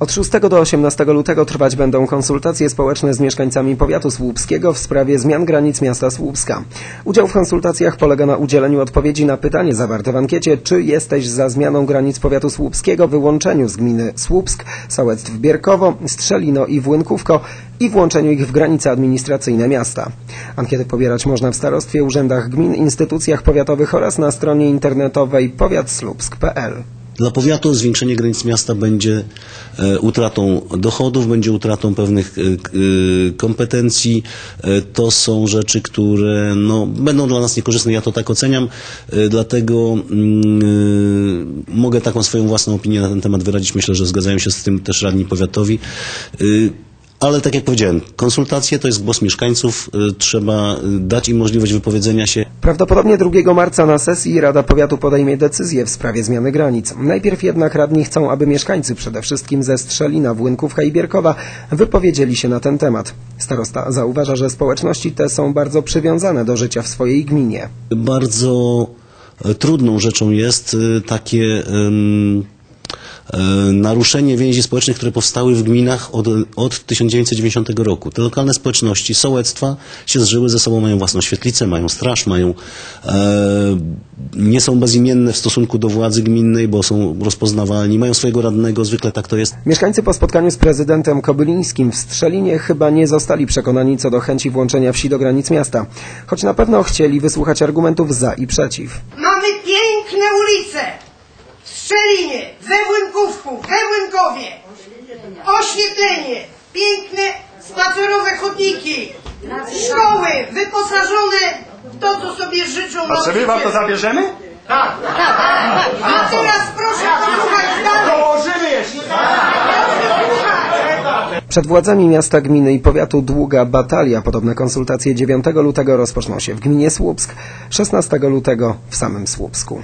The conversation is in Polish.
Od 6 do 18 lutego trwać będą konsultacje społeczne z mieszkańcami powiatu słupskiego w sprawie zmian granic miasta Słupska. Udział w konsultacjach polega na udzieleniu odpowiedzi na pytanie zawarte w ankiecie, czy jesteś za zmianą granic powiatu słupskiego, wyłączeniu z gminy Słupsk, Sołectw Bierkowo, Strzelino i Włynkówko i włączeniu ich w granice administracyjne miasta. Ankiety pobierać można w starostwie, urzędach gmin, instytucjach powiatowych oraz na stronie internetowej powiatsłupsk.pl. Dla powiatu zwiększenie granic miasta będzie e, utratą dochodów, będzie utratą pewnych e, e, kompetencji. To są rzeczy, które no, będą dla nas niekorzystne. Ja to tak oceniam, dlatego mm, mogę taką swoją własną opinię na ten temat wyrazić. Myślę, że zgadzają się z tym też radni powiatowi. Ale tak jak powiedziałem, konsultacje to jest głos mieszkańców. e, Trzeba e, dać im możliwość wypowiedzenia się. Prawdopodobnie 2 marca na sesji Rada Powiatu podejmie decyzję w sprawie zmiany granic. Najpierw jednak radni chcą, aby mieszkańcy przede wszystkim ze Strzelina, Włynkówka i Bierkowa wypowiedzieli się na ten temat. Starosta zauważa, że społeczności te są bardzo przywiązane do życia w swojej gminie. bardzo e, trudną rzeczą jest e, takie naruszenie więzi społecznych, które powstały w gminach od, od 1990 roku. Te lokalne społeczności, sołectwa się zżyły ze sobą, mają własną świetlicę, mają straż, mają, e, nie są bezimienne w stosunku do władzy gminnej, bo są rozpoznawalni, mają swojego radnego, zwykle tak to jest. Mieszkańcy po spotkaniu z prezydentem Kobylińskim w Strzelinie chyba nie zostali przekonani co do chęci włączenia wsi do granic miasta, choć na pewno chcieli wysłuchać argumentów za i przeciw. Mamy piękne ulice w Strzelinie, we Włynkówku, we Włynkowie. Oświetlenie, piękne spacerowe chodniki, szkoły wyposażone w to, co sobie życzą A czy my wam to zabierzemy? A teraz proszę posłuchać dalej. Dołożymy jeszcze! Przed władzami miasta, gminy i powiatu długa batalia. Podobne konsultacje 9 lutego rozpoczną się w gminie Słupsk, 16 lutego w samym Słupsku.